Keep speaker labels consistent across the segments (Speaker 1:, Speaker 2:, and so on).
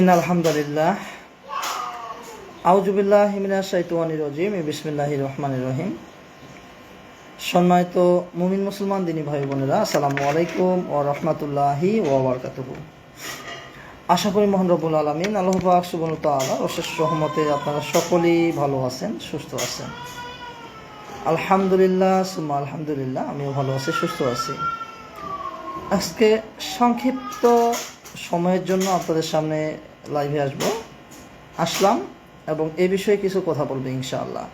Speaker 1: In আলহামদুলিল্লাহ। আউজুবিল্লাহ হিমিনা শাইতুয়ানি রজিম বিসমিল্লাহ রহমান রহিম। সম্মানিত মুমিন মুসলমান দিনী ভাই বোনেরা, আসসালামু আলাইকুম ও রহমতুল্লাহি ও বারকাতুহু। আশা করি মোহন রবুল আলমিন আল্লাহ পাক সুবন অশেষ রহমতে আপনারা সকলেই ভালো আছেন, সুস্থ আছেন। আলহামদুলিল্লাহ, সুম্মা আলহামদুলিল্লাহ, আমিও ভালো আছি, সুস্থ আছি। আজকে সংক্ষিপ্ত সময়ের জন্য আপনাদের সামনে লাইভে আসব। আসলাম এবং এ বিষয়ে কিছু কথা বলব ইনশাআল্লাহ।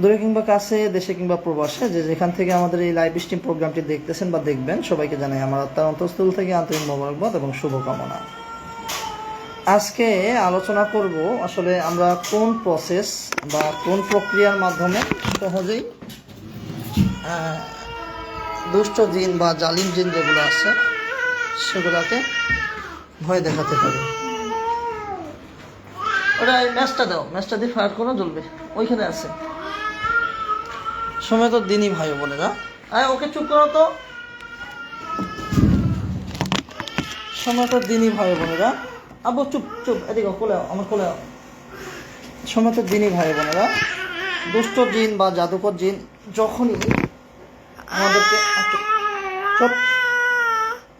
Speaker 1: দূরে কিংবা কাছে, দেশে কিংবা প্রবাসে, যে যেখান থেকে আমাদের এই লাইভ স্ট্রিম প্রোগ্রামটি দেখতেছেন বা দেখবেন, সবাইকে জানাই আমার আত্মার অন্তঃস্থল থেকে আন্তরিক মোবারকবাদ এবং শুভকামনা। আজকে আলোচনা করব আসলে আমরা কোন প্রসেস বা কোন প্রক্রিয়ার মাধ্যমে সহজেই দুষ্ট জিন বা জালিম জিন যেগুলো আছে সেগুলোকে ভয় দেখাতে পারে। ওটা এই ম্যাচটা দাও, ম্যাচটা দিয়ে ফায়ার করো, জ্বলবে। ওইখানে আছে। সময় তো দিনই ভাই বোনেরা আয়, ওকে চুপ করো তো। সময় তো দিনই ভাই বোনেরা আবু চুপ চুপ, এদিকে কোলে আমার কোলে। সময় তো দিনই ভাই বোনেরা দুষ্ট জিন বা জাদুকর জিন যখনই আমাদেরকে চুপ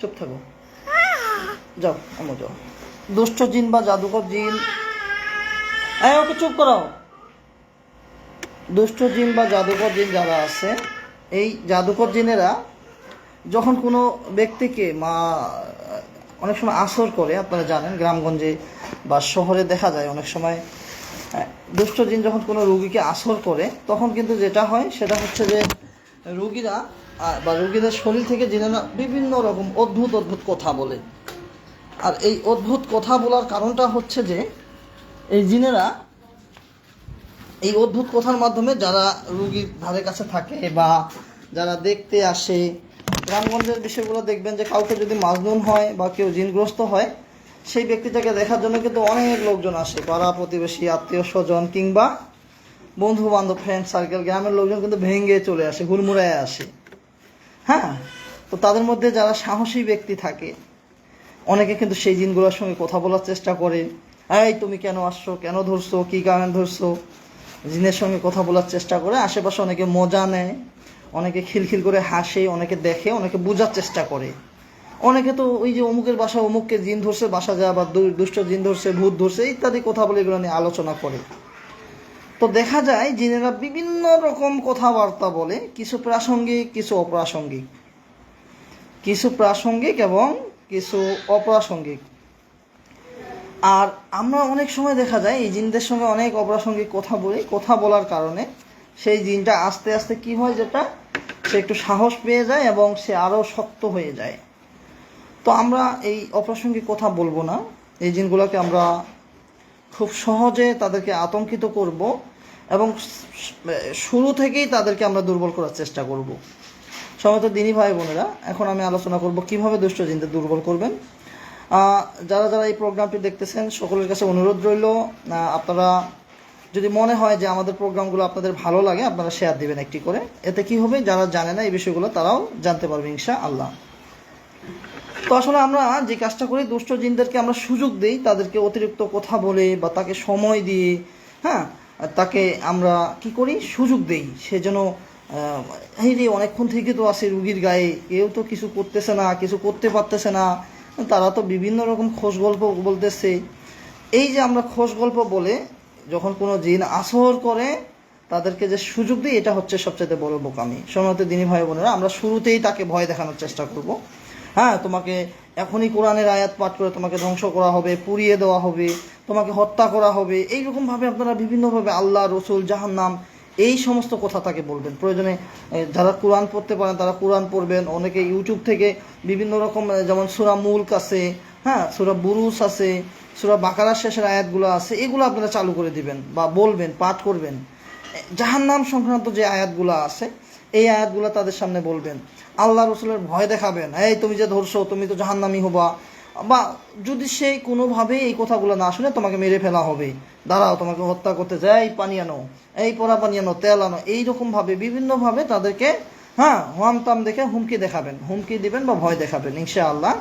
Speaker 1: চুপ থাকো। যাও আমার যাও। দুষ্ট জিন বা জাদুকর জিন। এই ওকে চুপ করাও দুষ্ট জিন বা জাদুকর জিন যারা আছে এই জাদুকর জিনেরা যখন কোনো ব্যক্তিকে মা অনেক সময় আসর করে আপনারা জানেন গ্রামগঞ্জে বা শহরে দেখা যায় অনেক সময় হ্যাঁ, দুষ্ট জিন যখন কোনো রুগীকে আসর করে তখন কিন্তু যেটা হয় সেটা হচ্ছে যে রুগীরা বা রুগীদের শরীর থেকে জিনেরা বিভিন্ন রকম অদ্ভুত অদ্ভুত কথা বলে। আর এই অদ্ভুত কথা বলার কারণটা হচ্ছে যে, এই জিনেরা এই অদ্ভুত কথার মাধ্যমে যারা রুগীর ধারে কাছে থাকে বা যারা দেখতে আসে, গ্রামগঞ্জের বিষয়গুলো দেখবেন যে কাউকে যদি মাজনুন হয় বা কেউ জিনগ্রস্ত হয়, সেই ব্যক্তিটাকে দেখার জন্য কিন্তু অনেক লোকজন আসে, পাড়া প্রতিবেশী, আত্মীয় স্বজন কিংবা বন্ধু বান্ধব ফ্রেন্ড সার্কেল গ্রামের লোকজন কিন্তু ভেঙে চলে আসে, হুড়মুড়ায় আসে। হ্যাঁ? তো তাদের মধ্যে যারা সাহসী ব্যক্তি থাকে অনেকে কিন্তু সেই জিনগুলোর সঙ্গে কথা বলার চেষ্টা করে। এই, তুমি কেন আসছো? কেন ধরছো? কি কারণে ধরছো? জিনের সঙ্গে কথা বলার চেষ্টা করে। আশেপাশে অনেকে মজা নেয়, অনেকে খিলখিল করে হাসে, অনেকে দেখে, অনেকে বোঝার চেষ্টা করে। অনেকে তো ওই যে অমুকের বাসা অমুককে জিন ধরছে, বাসা যায় বা দুষ্ট জিন ধরছে, ভূত ধরছে, ইত্যাদি কথা বলে এগুলো নিয়ে আলোচনা করে। তো দেখা যায় জিনেরা বিভিন্ন রকম কথাবার্তা বলে, কিছু প্রাসঙ্গিক, কিছু অপ্রাসঙ্গিক। কিছু প্রাসঙ্গিক এবং কিছু অপ্রাসঙ্গিক। আর আমরা অনেক সময় দেখা যায়, এই জিনদের সঙ্গে অনেক অপ্রাসঙ্গিক কথা বলি, কথা বলার কারণে সেই জিনটা আস্তে আস্তে কি হয় যেটা, সে একটু সাহস পেয়ে যায় এবং সে আরও শক্ত হয়ে যায়। তো আমরা এই অপ্রাসঙ্গিক কথা বলব না। এই জিনগুলোকে আমরা খুব সহজে তাদেরকে আতঙ্কিত করব এবং শুরু থেকেই তাদেরকে আমরা দুর্বল করার চেষ্টা করব। সময় দিনী ভাই বোনেরা, এখন আমি আলোচনা করব কীভাবে দুষ্ট জিনদের দুর্বল করবেন। যারা যারা এই প্রোগ্রামটি দেখতেছেন, সকলের কাছে অনুরোধ রইল আপনারা যদি মনে হয় যে আমাদের প্রোগ্রামগুলো আপনাদের ভালো লাগে, আপনারা শেয়ার দিবেন একটি করে। এতে কি হবে? যারা জানে না এই বিষয়গুলো, তারাও জানতে পারবে ইনশা আল্লাহ তো আসলে আমরা যে কাজটা করি, দুষ্ট জিনদেরকে আমরা সুযোগ দিই, তাদেরকে অতিরিক্ত কথা বলে বা তাকে সময় দিয়ে হ্যাঁ তাকে আমরা কি করি? সুযোগ দেই। সে যেন এই রে অনেকক্ষণ থেকে তো আসে রুগীর গায়ে কেউ তো কিছু করতেছে না, কিছু করতে পারতেছে না। তারা তো বিভিন্ন রকম খোশ গল্প বলতেছে। এই যে আমরা খোশ গল্প বলে যখন কোনো জিন আসর করে, তাদেরকে যে সুযোগ দিই, এটা হচ্ছে সবচেয়ে বড় বোকামি। সময়ত দিনী ভাই বোনেরা, আমরা শুরুতেই তাকে ভয় দেখানোর চেষ্টা করব। হ্যাঁ তোমাকে এখনই কোরআনের আয়াত পাঠ করে তোমাকে ধ্বংস করা হবে, পুড়িয়ে দেওয়া হবে, তোমাকে হত্যা করা হবে। এইরকমভাবে আপনারা বিভিন্নভাবে আল্লাহ, রসুল, জাহান্নাম এই সমস্ত কথা তাকে বলবেন। প্রয়োজনে যারা কোরআন পড়তে পারেন, তারা কোরআন পড়বেন। অনেকে ইউটিউব থেকে বিভিন্ন রকম যেমন সুরা মুলক আছে হ্যাঁ সুরা বুরুস আছে, সুরা বাকারার শেষের আয়াতগুলো আছে, এগুলো আপনারা চালু করে দিবেন বা বলবেন, পাঠ করবেন। জাহান্নাম সংক্রান্ত যে আয়াতগুলো আছে, এই আয়াতগুলো তাদের সামনে বলবেন। আল্লাহ রসুলের ভয় দেখাবেন, এই তুমি যে ধরছো, তুমি তো জাহান্নামি হবা। বা যদি সে কোনোভাবেই এই কথাগুলো না শুনে তোমাকে মেরে ফেলা হবে, দাঁড়াও তোমাকে হত্যা করতে যায় এই পানি আনো, এই পোড়া পানি আনো, তেল আনো, এইরকমভাবে, বিভিন্নভাবে তাদেরকে হ্যাঁ হোয়াম তাম দেখে হুমকি দেখাবেন, হুমকি দিবেন বা ভয় দেখাবেন, ইনশাআল্লাহ।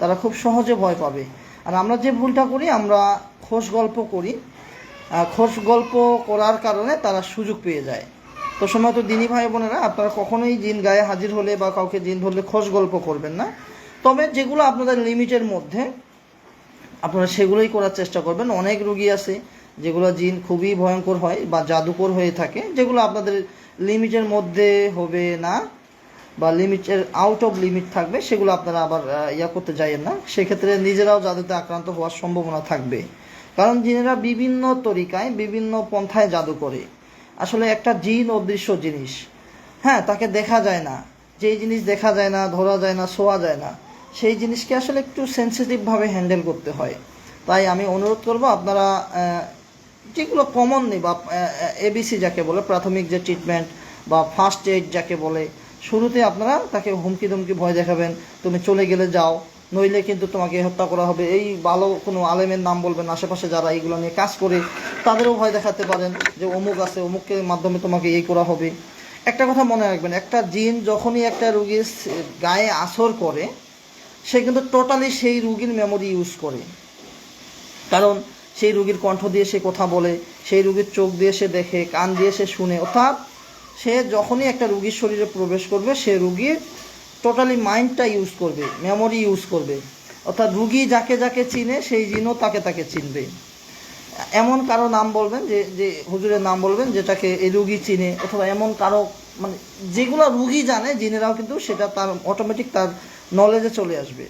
Speaker 1: তারা খুব সহজে ভয় পাবে। আর আমরা যে ভুলটা করি, আমরা খোশ গল্প করি। খোশ গল্প করার কারণে তারা সুযোগ পেয়ে যায়। তো সময় তো দিনী ভাই বোনেরা, আপনারা কখনোই জিন গায়ে হাজির হলে বা কাউকে জিন ধরলে খোশ গল্প করবেন না। তবে যেগুলো আপনাদের লিমিটের মধ্যে, আপনারা সেগুলোই করার চেষ্টা করবেন। অনেক রুগী আছে যেগুলো জিন খুবই ভয়ঙ্কর হয় বা জাদুকর হয়ে থাকে, যেগুলো আপনাদের লিমিটের মধ্যে হবে না বা লিমিটের আউট অফ লিমিট থাকবে, সেগুলো আপনারা আবার ইয়া করতে যাইয়েন না। সেক্ষেত্রে নিজেরাও জাদুতে আক্রান্ত হওয়ার সম্ভাবনা থাকবে। কারণ জিনেরা বিভিন্ন তরিকায়, বিভিন্ন পন্থায় জাদু করে। আসলে একটা জিন অদৃশ্য জিনিস। হ্যাঁ তাকে দেখা যায় না। যেই জিনিস দেখা যায় না, ধরা যায় না, শোয়া যায় না। সেই জিনিসকে আসলে একটু সেন্সিটিভভাবে হ্যান্ডেল করতে হয়। তাই আমি অনুরোধ করব, আপনারা যেগুলো কমন নেই বা এবিসি যাকে বলে, প্রাথমিক যে ট্রিটমেন্ট বা ফার্স্ট এইড যাকে বলে, শুরুতে আপনারা তাকে হুমকি ধমকি ভয় দেখাবেন, তুমি চলে গেলে যাও, নইলে কিন্তু তোমাকে হত্যা করা হবে। এই ভালো কোনো আলেমের নাম বলবেন আশেপাশে যারা এইগুলো নিয়ে কাজ করে, তাদেরও ভয় দেখাতে পারেন যে অমুক আছে, অমুকের মাধ্যমে তোমাকে এই করা হবে। একটা কথা মনে রাখবেন, একটা জিন যখনই একটা রুগীর গায়ে আসর করে সে কিন্তু টোটালি সেই রুগীর মেমোরি ইউজ করে। কারণ সেই রুগীর কণ্ঠ দিয়ে সে কথা বলে, সেই রুগীর চোখ দিয়ে সে দেখে, কান দিয়ে সে শুনে। অর্থাৎ সে যখনই একটা রুগীর শরীরে প্রবেশ করবে, সে রুগীর টোটালি মাইন্ডটা ইউজ করবে মেমোরি ইউজ করবে। অর্থাৎ রুগী যাকে যাকে চিনে, সেই জিনও তাকে তাকে চিনবে। এমন কারও নাম বলবেন যে যে হুজুরের নাম বলবেন যেটাকে এই রুগী চিনে, অথবা এমন কারও মানে যেগুলো রুগী জানে, জিনেরাও কিন্তু সেটা তার অটোমেটিক তার নলেজে চলে আসবে।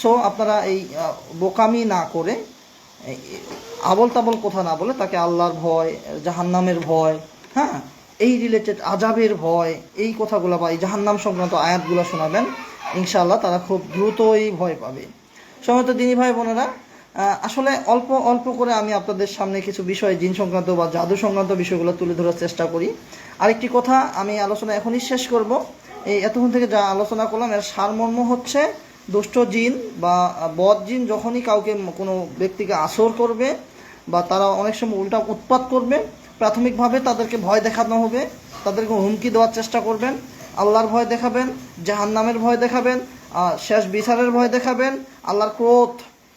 Speaker 1: সো আপনারা এই বোকামি না করে আবল তাবল কথা না বলে তাকে আল্লাহর ভয়, জাহান্নামের ভয় হ্যাঁ এই রিলেটেড আজাবের ভয়, এই কথাগুলো বা এই জাহান্নাম সংক্রান্ত আয়াতগুলো শোনাবেন, ইনশাআল্লাহ তারা খুব দ্রুতই ভয় পাবে। সময় দিনী ভাই বোনেরা আসলে অল্প অল্প করে আমি আপনাদের সামনে কিছু বিষয়, জিন সংক্রান্ত বা জাদু সংক্রান্ত বিষয়গুলো তুলে ধরার চেষ্টা করি। আরেকটি কথা আমি আলোচনা এখনই শেষ করব। এই এতক্ষণ থেকে যা আলোচনা করলাম, এর সারমর্ম হচ্ছে দুষ্ট জিন বা বদ জিন যখনই কাউকে কোনো ব্যক্তিকে আসর করবে বা তারা অনেক সময় উল্টা উৎপাত করবে, প্রাথমিকভাবে তাদেরকে ভয় দেখানো হবে, তাদেরকে হুমকি দেওয়ার চেষ্টা করবেন, আল্লাহর ভয় দেখাবেন, জাহান্নামের ভয় দেখাবেন শেষ বিচারের ভয় দেখাবেন, আল্লাহর ক্রোধ,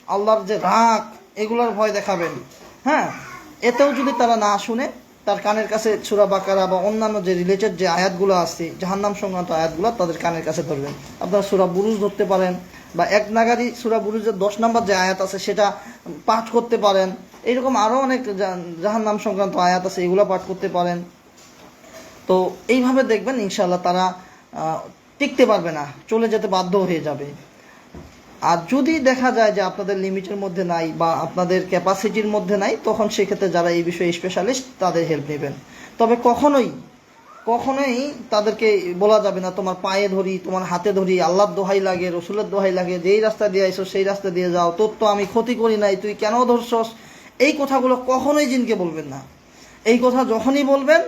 Speaker 1: আল্লাহর যে রাগ, এগুলোর ভয় দেখাবেন। হ্যাঁ? এতেও যদি তারা না শুনে তার কানের কাছে সুরা বাকারা বা অন্যান্য যে রিলেটেড যে আয়াতগুলো আছে, জাহান্নাম সংক্রান্ত আয়াতগুলো তাদের কানের কাছে ধরবেন। আপনারা সুরা বুরুজ ধরতে পারেন বা এক নাগারি সুরা বুরুজের দশ নম্বর যে আয়াত আছে সেটা পাঠ করতে পারেন। এইরকম আরও অনেক জাহান্নাম সংক্রান্ত আয়াত আছে, এগুলো পাঠ করতে পারেন। তো এইভাবে দেখবেন ইনশাল্লাহ তারা টিকতে পারবে না, চলে যেতে বাধ্য হয়ে যাবে। আর যদি দেখা যায় যে আপনাদের লিমিটের মধ্যে নাই বা আপনাদের ক্যাপাসিটির মধ্যে নাই, তখন সেক্ষেত্রে যারা এই বিষয়ে স্পেশালিস্ট তাদের হেল্প নেবেন। তবে কখনোই কখনোই তাদেরকে বলা যাবে না, তোমার পায়ে ধরি, তোমার হাতে ধরি, আল্লাহর দোহাই লাগে, রসুলের দোহাই লাগে, যেই রাস্তা দিয়ে আইসো, সেই রাস্তা দিয়ে যাও, তোর তো আমি ক্ষতি করি নাই, তুই কেন ধরছস? এই কথাগুলো কখনোই জিনকে বলবেন না। এই কথা যখনই বলবেন,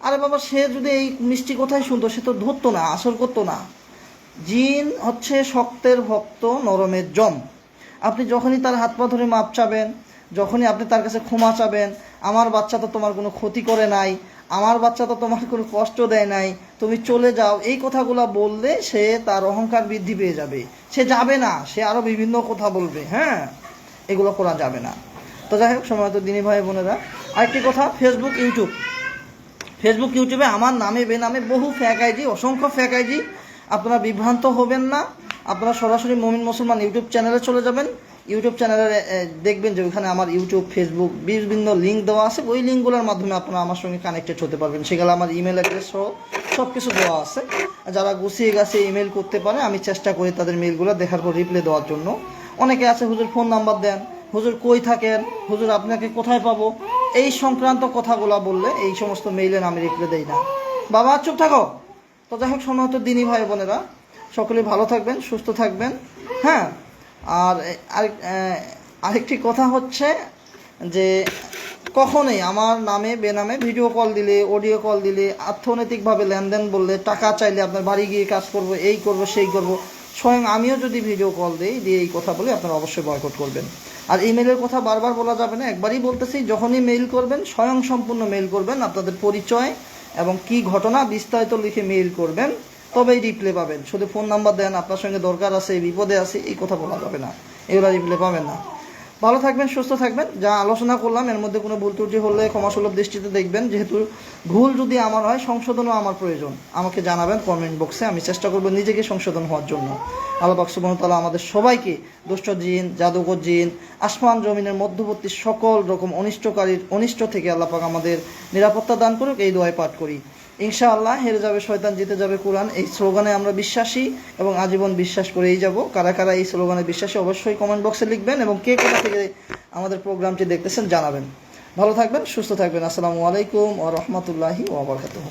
Speaker 1: আরে বাবা, সে যদি এই মিষ্টি কথাই শুনতো, সে তো ধরতো না আসর করতো না। জিন হচ্ছে শক্তের ভক্ত, নরমের জম। আপনি যখনই তার হাত পা ধরে মাপ চাবেন, যখনই আপনি তার কাছে ক্ষমা চাবেন, আমার বাচ্চা তো তোমার কোনো ক্ষতি করে নাই, আমার বাচ্চা তো তোমার কোনো কষ্ট দেয় নাই, তুমি চলে যাও। এই কথাগুলো বললে সে তার অহংকার বৃদ্ধি পেয়ে যাবে। সে যাবে না, সে আরও বিভিন্ন কথা বলবে হ্যাঁ? এগুলো করা যাবে না। তো যাই হোক, সময় তো দিনী ভাই বোনেরা, আরেকটি কথা ফেসবুক ইউটিউব ফেসবুক ইউটিউবে আমার নামে, বেনামে বহু ফ্যাক আইডি অসংখ্য ফ্যাক আইডি আপনারা বিভ্রান্ত হবেন না। আপনারা সরাসরি মমিন মুসলমান ইউটিউব চ্যানেলে চলে যাবেন। ইউটিউব চ্যানেলে দেখবেন যে ওখানে আমার ইউটিউব, ফেসবুক বিভিন্ন লিঙ্ক দেওয়া আছে। ওই লিঙ্কগুলোর মাধ্যমে আপনারা আমার সঙ্গে কানেক্টেড হতে পারবেন। সেগুলো আমার ইমেল অ্যাড্রেস সহ সব কিছু দেওয়া আছে। যারা গুছিয়ে গাছে ইমেল করতে পারে, আমি চেষ্টা করি তাদের মেলগুলো দেখার পর রিপ্লাই দেওয়ার জন্য। অনেকে আছে, হুজুর ফোন নাম্বার দেন। হুজুর কই থাকেন? হুজুর আপনাকে কোথায় পাবো? এই সংক্রান্ত কথাগুলো বললে এই সমস্ত মেইলে আমি রিপ্লাই দেই না। বাবা, চুপ থাকো। তো যাই হোক সম্ভবত দিনী ভাই বোনেরা। সকলে ভালো থাকবেন, সুস্থ থাকবেন। হ্যাঁ আর আরেক আরেকটি কথা হচ্ছে যে, কখনোই আমার নামে, বেনামে ভিডিও কল দিলে অডিও কল দিলে, অর্থনৈতিকভাবে লেনদেন বললে, টাকা চাইলে আপনার বাড়ি গিয়ে কাজ করব, এই করব, সেই করব, স্বয়ং আমিও যদি ভিডিও কল দিই, দিয়ে এই কথা বলে আপনারা অবশ্যই বয়কট করবেন। আর ইমেলের কথা বারবার বলা যাবে না, একবারই বলতেছি, যখনই মেইল করবেন, স্বয়ং সম্পূর্ণ মেইল করবেন, আপনাদের পরিচয় এবং কি ঘটনা বিস্তারিত লিখে মেইল করবেন, তবেই রিপ্লে পাবেন। শুধু ফোন নাম্বার দেন, আপনার সঙ্গে দরকার আছে, বিপদে আছে, এই কথা বলা যাবে না। এগুলো রিপ্লে পাবেন না। ভালো থাকবেন, সুস্থ থাকবেন। যা আলোচনা করলাম, এর মধ্যে কোনো ভুল ত্রুটি হলে ক্ষমাসুলভ দৃষ্টিতে দেখবেন। যেহেতু ভুল যদি আমার হয়, সংশোধনও আমার প্রয়োজন। আমাকে জানাবেন কমেন্ট বক্সে আমি চেষ্টা করব নিজেকে সংশোধন হওয়ার জন্য। আল্লাহ বাকসুবনতালা আমাদের সবাইকে দুষ্ট জিন, জাদুকর জিন, আসমান জমিনের মধ্যবর্তী সকল রকম অনিষ্টকারীর অনিষ্ট থেকে আল্লাহ পাক আমাদের নিরাপত্তা দান করুক। এই দোয়ায় পাঠ করি। ইনশাআল্লাহ, হেরে যাবে শয়তান, জিতে যাবে কোরআন। এই স্লোগানে আমরা বিশ্বাসী এবং আজীবন বিশ্বাস করেই যাব। কারা কারা এই স্লোগানে বিশ্বাসী অবশ্যই কমেন্ট বক্সে লিখবেন এবং কে কোথা থেকে আমাদের প্রোগ্রামটি দেখতেছেন জানাবেন। ভালো থাকবেন, সুস্থ থাকবেন। আসসালামু আলাইকুম ও রহমতুল্লাহি ওবরকাতুহ